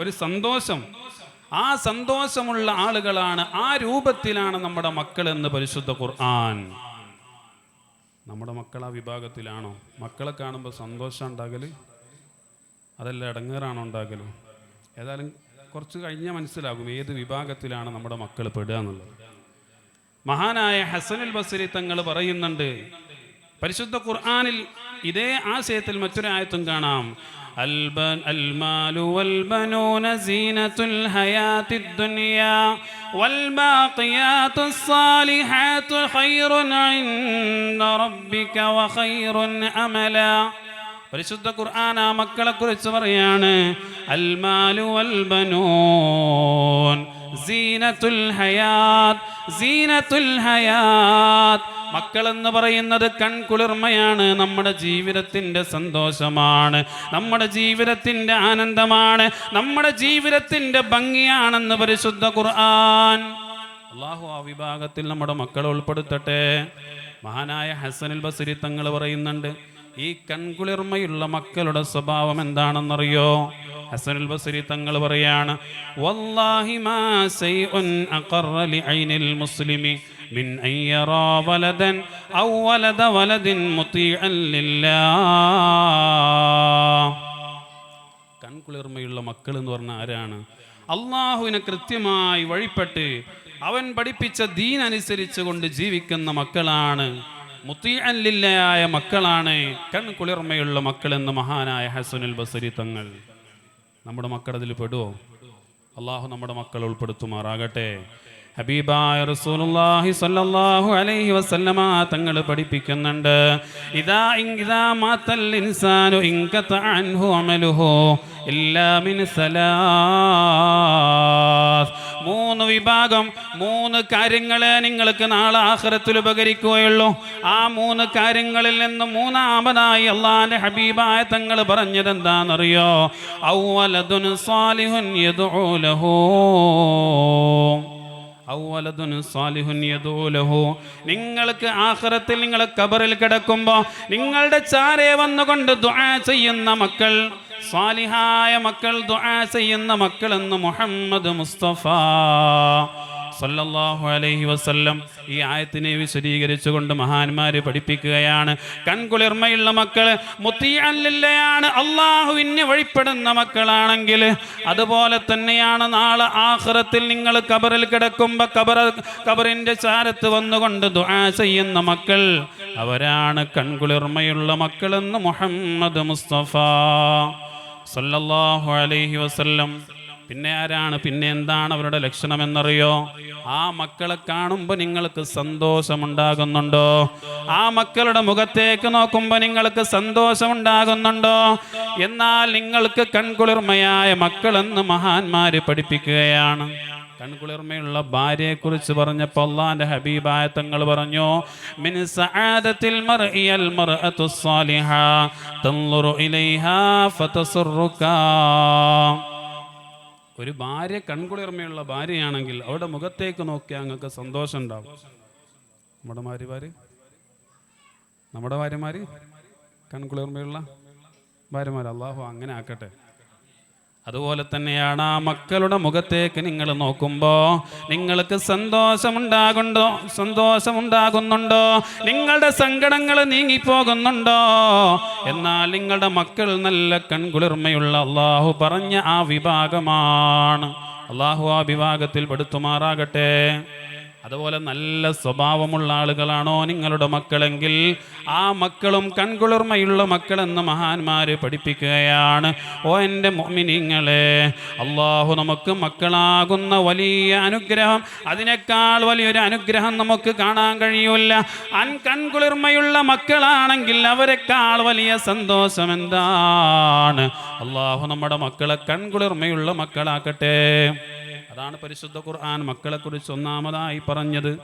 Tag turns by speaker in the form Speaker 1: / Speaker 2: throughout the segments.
Speaker 1: ഒരു സന്തോഷം. ആ സന്തോഷമുള്ള ആളുകളാണ് ആ രൂപത്തിലാണ് നമ്മുടെ മക്കൾ എന്ന് പരിശുദ്ധ ഖുർആൻ. നമ്മുടെ മക്കൾ ആ വിഭാഗത്തിലാണോ? മക്കളെ കാണുമ്പോൾ സന്തോഷം ഉണ്ടാകൽ? അതല്ല ഇടങ്ങേറാണോ ഉണ്ടാകൽ? ഏതായാലും കുറച്ച് കഴിഞ്ഞാൽ മനസ്സിലാകും ഏത് വിഭാഗത്തിലാണ് നമ്മുടെ മക്കൾ പെടുക എന്നുള്ളത്. മഹാനായ ഹസനുൽ ബസരി തങ്ങൾ പറയുന്നുണ്ട് പരിശുദ്ധ ഖുർആനിൽ ഇതേ ആശയത്തിൽ മറ്റൊരു ആയത്തും കാണാം الب- المال والبنون زينة الحياة الدنيا والباقيات الصالحات خير عند ربك وخير أملا പരിശുദ്ധ ഖുർആൻ ആ മക്കളെ കുറിച്ച് പറയാണ് അൽമാലു വൽബനൂൻ സീനത്തുൽ ഹയാത് സീനത്തുൽ ഹയാത് മക്കളെന്ന് പറയുന്നത് കൺകുളിർമയാണ് നമ്മുടെ ജീവിതത്തിന്റെ സന്തോഷമാണ് നമ്മുടെ ജീവിതത്തിന്റെ ആനന്ദമാണ് നമ്മുടെ ജീവിതത്തിന്റെ ഭംഗിയാണെന്ന് പരിശുദ്ധ ഖുർആൻ. അള്ളാഹു ആ വിഭാഗത്തിൽ നമ്മുടെ മക്കളെ ഉൾപ്പെടുത്തട്ടെ. മഹാനായ ഹസനുൽ ബസരി തങ്ങൾ പറയുന്നുണ്ട് ഈ കൺകുളിർമയുള്ള മക്കളുടെ സ്വഭാവം എന്താണെന്നറിയോ? ഹസനുൽ ബസരി തങ്ങൾ പറയാണ് വല്ലാഹി മാ ലിഐനിൽ മുസ്ലിമി മിൻ വലദൻ വലദിൻ മുതീഅൻ കൺകുളിർമയുള്ള മക്കൾ എന്ന് പറഞ്ഞ ആരാണ്? അള്ളാഹുവിനെ കൃത്യമായി വഴിപ്പെട്ട് അവൻ പഠിപ്പിച്ച ദീൻ കൊണ്ട് ജീവിക്കുന്ന മക്കളാണ്. മുത്തിയല്ലില്ലയായ മക്കളാണ്. കൺകുളിർമയുള്ള മക്കൾ എന്ന് മഹാനായ ഹസനുൽ ബസരി തങ്ങൾ. നമ്മുടെ മക്കൾ അതിൽ പെടുവോ? അള്ളാഹു നമ്മുടെ മക്കൾ ഉൾപ്പെടുത്തുമാറാകട്ടെ. ഹബീബായ റസൂലുള്ളാഹി സ്വല്ലല്ലാഹു അലൈഹി വസല്ലമ തങ്ങൾ പഠിപ്പിക്കുന്നുണ്ട്. ഇദാ ഇദാ മാതൽ ഇൻസാനു ഇൻകത അൻഹു അമലുഹു ഇല്ലാ മിൻ സലാസ് മൂന്ന് വിഭാഗം മൂന്ന് കാര്യങ്ങളെ നിങ്ങൾക്ക് നാളെ ആഖിറത്തിൽ ഉപകരിക്കുകയുള്ളൂ. ആ മൂന്ന് കാര്യങ്ങളിൽ നിന്ന് മൂന്നാമതായി അള്ളാന്റെ ഹബീബായ തങ്ങൾ പറഞ്ഞത് എന്താണെന്നറിയോ സാലിഹുൻ നിങ്ങൾക്ക് ആഖിറത്തിൽ നിങ്ങൾ കബറിൽ കിടക്കുമ്പോൾ നിങ്ങളുടെ ചാരെ വന്നുകൊണ്ട് ദുആ ചെയ്യുന്ന മക്കൾ സ്വാലിഹായ മക്കൾ ദുആ ചെയ്യുന്ന മക്കളെന്ന് മുഹമ്മദ് മുസ്തഫ സല്ലല്ലാഹു അലൈഹി വസല്ലം ഈ ആയത്തിനെ വിശദീകരിച്ചുകൊണ്ട് മഹാന്മാര് പഠിപ്പിക്കുകയാണ്. കൺകുളിർമയുള്ള മക്കൾ മുത്തിയല്ലയാണ് അള്ളാഹുവിന് വഴിപ്പെടുന്ന മക്കളാണെങ്കിൽ അതുപോലെ തന്നെയാണ് നാളെ ആഹ്റത്തിൽ നിങ്ങൾ കബറിൽ കിടക്കുമ്പോൾ കബറ കബറിന്റെ ചാരത്ത് വന്നുകൊണ്ട് ദുആ ചെയ്യുന്ന മക്കൾ അവരാണ് കൺകുളിർമയുള്ള മക്കളെന്ന് മുഹമ്മദ് മുസ്തഫ. സല്ലല്ലാഹു അലൈഹി വസല്ലം. പിന്നെ ആരാണ്? പിന്നെ എന്താണ് അവരുടെ ലക്ഷണം എന്നറിയോ ആ മക്കളെ കാണുമ്പോൾ നിങ്ങൾക്ക് സന്തോഷമുണ്ടാകുന്നുണ്ടോ? ആ മക്കളുടെ മുഖത്തേക്ക് നോക്കുമ്പോൾ നിങ്ങൾക്ക് സന്തോഷമുണ്ടാകുന്നുണ്ടോ? എന്നാൽ നിങ്ങൾക്ക് കൺകുളിർമയായ മക്കളെന്ന് മഹാന്മാര് പഠിപ്പിക്കുകയാണ്. കൺകുളിർമയുള്ള ഭാര്യയെക്കുറിച്ച് പറഞ്ഞപ്പോൾ അള്ളാന്റെ ഹബീബായ തങ്ങൾ പറഞ്ഞു മിൻ സ്വാലിഹ ഇലൈഹാ ഒരു ഭാര്യ കൺകുളിർമയുള്ള ഭാര്യയാണെങ്കിൽ അവിടെ മുഖത്തേക്ക് നോക്കിയാൽ നിങ്ങൾക്ക് സന്തോഷം ഉണ്ടാവും. നമ്മുടെ ഭാര്യമാര്? നമ്മുടെ ഭാര്യമാര്? കൺകുളിർമയുള്ള ഭാര്യമാർ അള്ളാഹു അങ്ങനെ ആക്കട്ടെ. അതുപോലെ തന്നെയാണ് ആ മക്കളുടെ മുഖത്തേക്ക് നിങ്ങൾ നോക്കുമ്പോൾ നിങ്ങൾക്ക് സന്തോഷമുണ്ടാകുണ്ടോ? സന്തോഷമുണ്ടാകുന്നുണ്ടോ? നിങ്ങളുടെ സങ്കടങ്ങൾ നീങ്ങിപ്പോകുന്നുണ്ടോ? എന്നാൽ നിങ്ങളുടെ മക്കൾ നല്ല കൺകുളിർമയുള്ള അള്ളാഹു പറഞ്ഞ ആ വിഭാഗമാണ്. അള്ളാഹു ആ വിഭാഗത്തിൽ പെടുത്തുമാറാകട്ടെ. അതുപോലെ നല്ല സ്വഭാവമുള്ള ആളുകളാണോ നിങ്ങളുടെ മക്കളെങ്കിൽ? ആ മക്കളും കൺകുളിർമയുള്ള മക്കളെന്ന് മഹാന്മാര് പഠിപ്പിക്കുകയാണ്. ഓ എന്റെ മോമിനിങ്ങളെ അള്ളാഹു നമുക്ക് മക്കളാകുന്ന വലിയ അനുഗ്രഹം. അതിനേക്കാൾ വലിയൊരു അനുഗ്രഹം നമുക്ക് കാണാൻ കഴിയൂല. അൻ കൺകുളിർമയുള്ള മക്കളാണെങ്കിൽ അവരെക്കാൾ വലിയ സന്തോഷം എന്താണ്? അള്ളാഹു നമ്മുടെ മക്കളെ കൺകുളിർമയുള്ള മക്കളാക്കട്ടെ. അതാണ് പരിശുദ്ധ ഖുർആൻ. മക്കളെക്കുറിച്ച് ഒന്നാമതായി പറഞ്ഞത്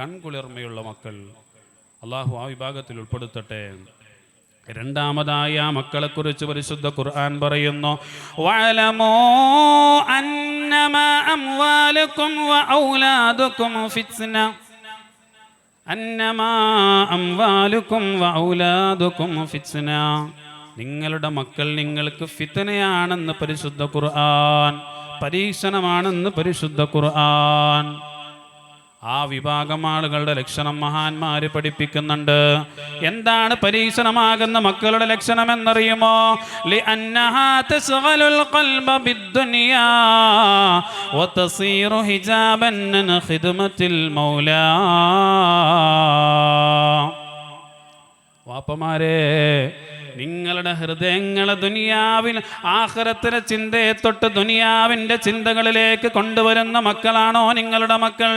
Speaker 1: കൺകുളിർമയുള്ള മക്കൾ. അള്ളാഹു ആ വിഭാഗത്തിൽ ഉൾപ്പെടുത്തട്ടെ. രണ്ടാമതായി ആ മക്കളെക്കുറിച്ച് പരിശുദ്ധ ഖുർആൻ പറയുന്നു വഅലമൂ അന്നമാ ഫിത്ന. അന്നമാ ഫിത്ന. നിങ്ങളുടെ മക്കൾ നിങ്ങൾക്ക് ഫിത്തനയാണെന്ന് പരിശുദ്ധ ഖുർആൻ പരീക്ഷണമാണെന്ന് പരിശുദ്ധ ഖുർആൻ. ആ വിഭാഗം ആളുകളുടെ ലക്ഷണം മഹാന്മാര് പഠിപ്പിക്കുന്നുണ്ട്. എന്താണ് പരീക്ഷണമാകുന്ന മക്കളുടെ ലക്ഷണം എന്നറിയുമോ വാപ്പമാരെ നിങ്ങളുടെ ഹൃദയങ്ങളെ ദുനിയാവിൽ ആഹ്റത്തിലെ ചിന്തയെ തൊട്ട് ദുനിയാവിന്റെ ചിന്തകളിലേക്ക് കൊണ്ടുവരുന്ന മക്കളാണോ നിങ്ങളുടെ മക്കൾ?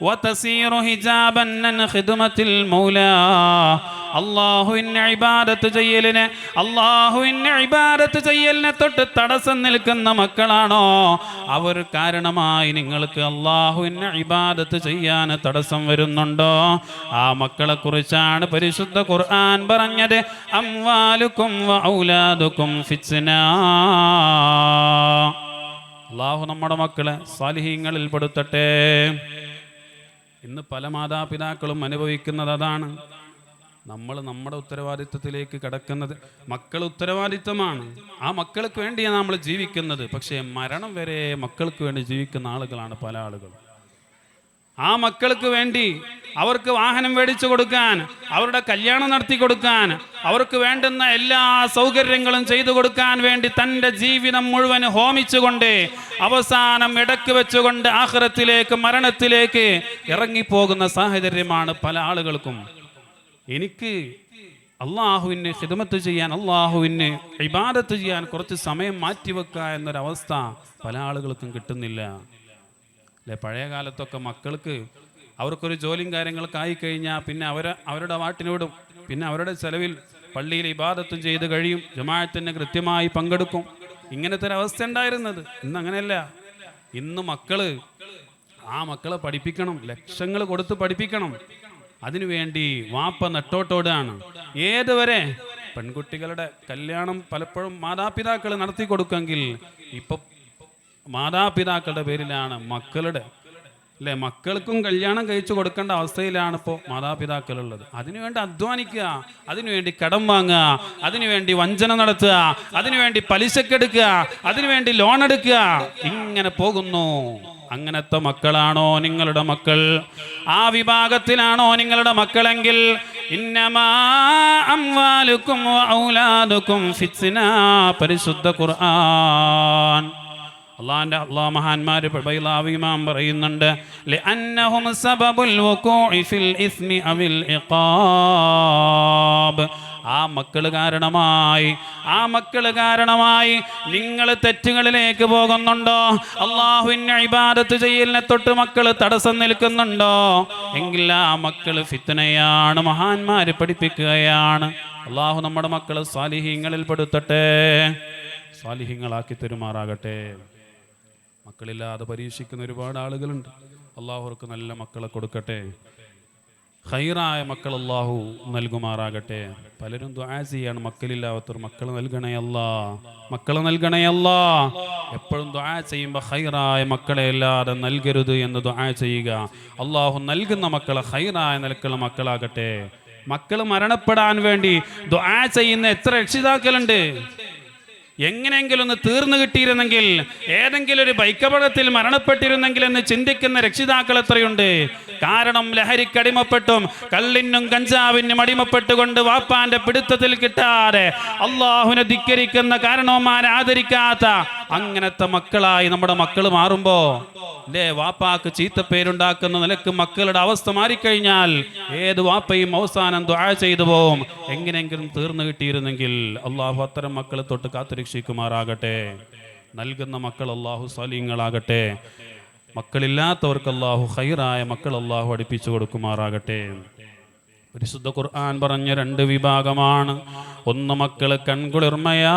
Speaker 1: وتسير حجابا عن خدمة المولى അള്ളാഹുവിനെ ഇബാദത്ത് ചെയ്യലിന് അള്ളാഹുവിനെ ഇബാദത്ത് ചെയ്യലിനെ തൊട്ട് തടസ്സം നിൽക്കുന്ന മക്കളാണോ അവർ കാരണമായി നിങ്ങൾക്ക് അള്ളാഹുവിനെ ഇബാദത്ത് ചെയ്യാൻ തടസ്സം വരുന്നുണ്ടോ ആ മക്കളെ കുറിച്ചാണ് പരിശുദ്ധ ഖുർആൻ പറഞ്ഞത് അംവാലുക്കും വ ഔലാദുക്കും ഫിത്ന അള്ളാഹു നമ്മുടെ മക്കളെ സാലിഹീങ്ങളിൽ പെടുത്തട്ടെ ഇന്ന് പല മാതാപിതാക്കളും അനുഭവിക്കുന്നത് അതാണ്. നമ്മൾ നമ്മുടെ ഉത്തരവാദിത്വത്തിലേക്ക് കടക്കുന്നത് മക്കൾ ഉത്തരവാദിത്വമാണ്. ആ മക്കൾക്ക് വേണ്ടിയാണ് നമ്മൾ ജീവിക്കുന്നത്. പക്ഷേ മരണം വരെ മക്കൾക്ക് വേണ്ടി ജീവിക്കുന്ന ആളുകളാണ് പല ആളുകളും. ആ മക്കൾക്ക് വേണ്ടി അവർക്ക് വാഹനം മേടിച്ചു കൊടുക്കാൻ അവരുടെ കല്യാണം നടത്തി കൊടുക്കാൻ അവർക്ക് വേണ്ടുന്ന എല്ലാ സൗകര്യങ്ങളും ചെയ്തു കൊടുക്കാൻ വേണ്ടി തന്റെ ജീവിതം മുഴുവൻ ഹോമിച്ചുകൊണ്ട് അവസാനം ഇടയ്ക്ക് വെച്ചുകൊണ്ട് ആഹ്റത്തിലേക്ക് മരണത്തിലേക്ക് ഇറങ്ങിപ്പോകുന്ന സാഹചര്യമാണ് പല ആളുകൾക്കും. എനിക്ക് അള്ളാഹുവിന് ഹിദമത്ത് ചെയ്യാൻ അള്ളാഹുവിന് ഇബാദത്ത് ചെയ്യാൻ കുറച്ച് സമയം മാറ്റിവെക്കുക എന്നൊരവസ്ഥ പല ആളുകൾക്കും കിട്ടുന്നില്ല. അല്ലെ? പഴയ കാലത്തൊക്കെ മക്കൾക്ക് അവർക്കൊരു ജോലിയും കാര്യങ്ങളൊക്കെ ആയിക്കഴിഞ്ഞാൽ പിന്നെ അവരെ അവരുടെ വാട്ടിനോടും പിന്നെ അവരുടെ ചെലവിൽ പള്ളിയിൽ ഇബാദത്തും ചെയ്ത് കഴിയും ജമാഅത്തിന് കൃത്യമായി പങ്കെടുക്കും. ഇങ്ങനത്തെ ഒരു അവസ്ഥ ഉണ്ടായിരുന്നത്. ഇന്ന് അങ്ങനെയല്ല. ഇന്ന് മക്കൾ ആ മക്കളെ പഠിപ്പിക്കണം ലക്ഷങ്ങൾ കൊടുത്ത് പഠിപ്പിക്കണം. അതിനുവേണ്ടി വാപ്പ നെട്ടോട്ടോടാണ്. ഏതുവരെ? പെൺകുട്ടികളുടെ കല്യാണം പലപ്പോഴും മാതാപിതാക്കൾ നടത്തി കൊടുക്കെങ്കിൽ ഇപ്പൊ മാതാപിതാക്കളുടെ പേരിലാണ് മക്കളുടെ. അല്ലെ? മക്കൾക്കും കല്യാണം കഴിച്ചു കൊടുക്കേണ്ട അവസ്ഥയിലാണ് ഇപ്പോൾ മാതാപിതാക്കളുള്ളത്. അതിനുവേണ്ടി അധ്വാനിക്കുക അതിനുവേണ്ടി കടം വാങ്ങുക അതിനുവേണ്ടി വഞ്ചന നടത്തുക അതിനുവേണ്ടി പലിശക്കെടുക്കുക അതിനുവേണ്ടി ലോൺ എടുക്കുക. ഇങ്ങനെ പോകുന്നു. അങ്ങനത്തെ മക്കളാണോ നിങ്ങളുടെ മക്കൾ? ആ വിഭാഗത്തിലാണോ നിങ്ങളുടെ മക്കളെങ്കിൽ? ഇന്നമാലുക്കും പരിശുദ്ധ ഖുർആൻ. അള്ളാന്റെ അള്ളാഹ് മഹാന്മാര് ബൈലാവ് ഇമാം പറയുന്നുണ്ട് ആ മക്കൾ കാരണമായി ആ മക്കൾ കാരണമായി നിങ്ങൾ തെറ്റുകളിലേക്ക് പോകുന്നുണ്ടോ? അള്ളാഹുവിന്റെ ഇബാദത്ത് ചെയ്യലിനെ തൊട്ട് മക്കൾ തടസ്സം നിൽക്കുന്നുണ്ടോ? എങ്കിൽ ആ മക്കൾ ഫിത്തനയാണ് മഹാന്മാർ പഠിപ്പിക്കുകയാണ്. അള്ളാഹു നമ്മുടെ മക്കൾ സ്വാലിഹീങ്ങളിൽ പെടുത്തട്ടെ സാലിഹ്യങ്ങളാക്കി തെരുമാറാകട്ടെ. മക്കളില്ലാതെ പരീക്ഷിക്കുന്ന ഒരുപാട് ആളുകളുണ്ട്. അള്ളാഹുർക്ക് നല്ല മക്കളെ കൊടുക്കട്ടെ. ഹൈറായ മക്കൾ അള്ളാഹു നൽകുമാറാകട്ടെ. പലരും ദ്വാസിയാണ് മക്കളില്ലാത്തവർ മക്കൾ നൽകണയല്ല മക്കൾ മക്കളെ നൽകണേ അല്ലാ. എപ്പോഴും ദ്വാ ചെയ്യുമ്പോൾ ഹൈറായ മക്കളെ അല്ലാതെ നൽകരുത് എന്ന് ദ്വാ ചെയ്യുക. അള്ളാഹു നൽകുന്ന മക്കളെ ഹൈറായ നിലക്കുള്ള മക്കളാകട്ടെ. മക്കൾ മരണപ്പെടാൻ വേണ്ടി ദ്വാ ചെയ്യുന്ന എത്ര രക്ഷിതാക്കളുണ്ട്. എങ്ങനെയെങ്കിലും ഒന്ന് തീർന്നു കിട്ടിയിരുന്നെങ്കിൽ ഏതെങ്കിലും ഒരു ബൈക്കപകടത്തിൽ മരണപ്പെട്ടിരുന്നെങ്കിൽ എന്ന് ചിന്തിക്കുന്ന രക്ഷിതാക്കൾ എത്രയുണ്ട്? കാരണം ലഹരിക്കടിമപ്പെട്ടും കള്ളിനും കഞ്ചാവിനും അടിമപ്പെട്ടുകൊണ്ട് വാപ്പാന്റെ പിടുത്തത്തിൽ കിട്ടാതെ അള്ളാഹുനെ ധിക്കരിക്കുന്ന കാരണവന്മാരെ ആദരിക്കാത്ത അങ്ങനത്തെ മക്കളായി നമ്മുടെ മക്കൾ മാറുമ്പോ അല്ലേ വാപ്പാക്ക് ചീത്തപ്പേരുണ്ടാക്കുന്ന നിലയ്ക്ക് മക്കളുടെ അവസ്ഥ മാറിക്കഴിഞ്ഞാൽ ഏത് വാപ്പയും അവസാനം ദ്വാഴ ചെയ്തു പോവും. എങ്ങനെയെങ്കിലും തീർന്നു കിട്ടിയിരുന്നെങ്കിൽ അള്ളാഹു അത്തരം മക്കളെ തൊട്ട് കാത്തുരക്ഷിക്കുമാറാകട്ടെ. നൽകുന്ന മക്കൾ അള്ളാഹു സലീങ്ങളാകട്ടെ. മക്കളില്ലാത്തവർക്ക് അള്ളാഹു ഹൈറായ മക്കൾ അള്ളാഹു അടുപ്പിച്ചു കൊടുക്കുമാറാകട്ടെ. പരിശുദ്ധ ഖുർആൻ പറഞ്ഞ രണ്ട് വിഭാഗമാണ്. ഒന്ന് മക്കൾ കൺകുളിർമയാണ്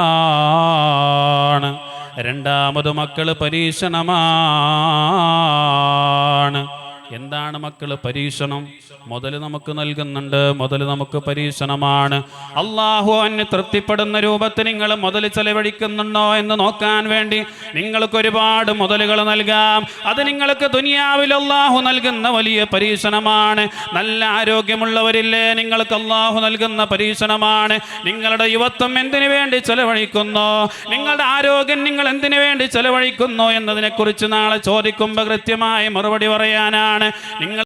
Speaker 1: രണ്ടാമത് മക്കൾ പരീക്ഷണമാണ്. എന്താണ് മക്കൾ പരീക്ഷണം? മുതൽ നമുക്ക് നൽകുന്നുണ്ട് മുതൽ നമുക്ക് പരീക്ഷണമാണ്. അള്ളാഹു അന്ന് തൃപ്തിപ്പെടുന്ന രൂപത്തിൽ നിങ്ങൾ മുതൽ ചെലവഴിക്കുന്നുണ്ടോ എന്ന് നോക്കാൻ വേണ്ടി നിങ്ങൾക്ക് ഒരുപാട് മുതലുകൾ നൽകാം. അത് നിങ്ങൾക്ക് ദുനിയാവിൽ അള്ളാഹു നൽകുന്ന വലിയ പരീക്ഷണമാണ്. നല്ല ആരോഗ്യമുള്ളവരില്ലേ നിങ്ങൾക്ക് അള്ളാഹു നൽകുന്ന പരീക്ഷണമാണ്. നിങ്ങളുടെ യുവത്വം എന്തിനു വേണ്ടി ചെലവഴിക്കുന്നു? നിങ്ങളുടെ ആരോഗ്യം നിങ്ങൾ എന്തിനു വേണ്ടി ചെലവഴിക്കുന്നു എന്നതിനെക്കുറിച്ച് നാളെ ചോദിക്കുമ്പോൾ കൃത്യമായ മറുപടി പറയാനാണ്. നിങ്ങൾ